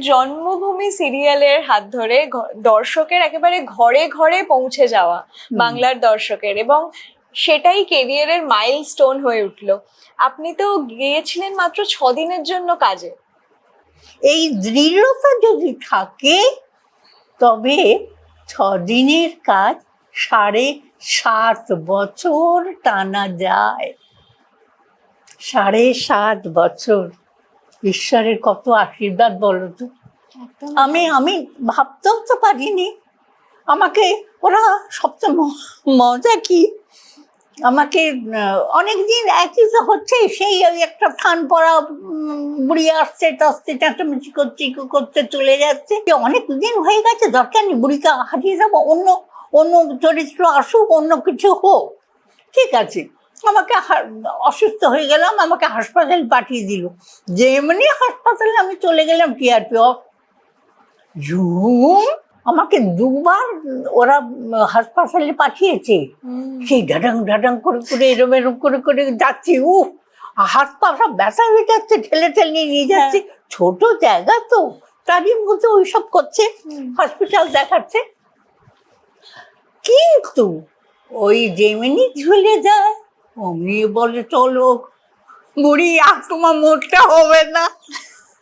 জন্মভূমি সিরিয়ালের হাত ধরে দর্শকের একেবারে ঘরে ঘরে পৌঁছে যাওয়া বাংলার দর্শকের এবং সেটাই কেরিয়ারের মাইলস্টোন হয়ে উঠল। আপনি তো গিয়েছিলেন মাত্র ছ দিনের জন্য কাজে। এই দৃঢ়তা যদি থাকে তবে ছদিনের কাজ সাড়ে সাত বছর টানা যায়। সাড়ে সাত বছর। ঈশ্বরের কত আশীর্বাদ বলো তো? আমি আমি ভাবতেও তো পারিনি। আমাকে ওরা সবচেয়ে মজা কি? আমাকে অনেক দিন একই তো হচ্ছে সেই ওই একটা থান পড়া বুড়ি আসছে টাসছে চেঁচামেচি করছে করতে চলে যাচ্ছে। অনেক দিন হয়ে গেছে দরকার নেই বুড়িকে হারিয়ে যাব অন্য অন্য চরিত্র আসুক অন্য কিছু হোক। ঠিক আছে। আমাকে অসুস্থ হয়ে গেলাম আমাকে হাসপাতাল পাঠিয়ে দিল। যেমনি হাসপাতালে আমি চলে গেলাম টিআরপি অফ। ঝুম! আমাকে দুবার ওরা হাসপাতালে পাঠিয়েছে। সেই ডাডাং ডাডাং করে করে এরম এরম করে করে যাচ্ছি। উ হাত পা সব ব্যথা হয়ে যাচ্ছে ঠেলে ঠেলে নিয়ে যাচ্ছে। ছোট জায়গা তো তারই মধ্যে ওইসব করছে হসপিটাল দেখাচ্ছে। কিন্তু ওই যেমনি ঝুলে যায় অমনি বলে চলো। বুড়ি আর তোমার মরতে হবে না।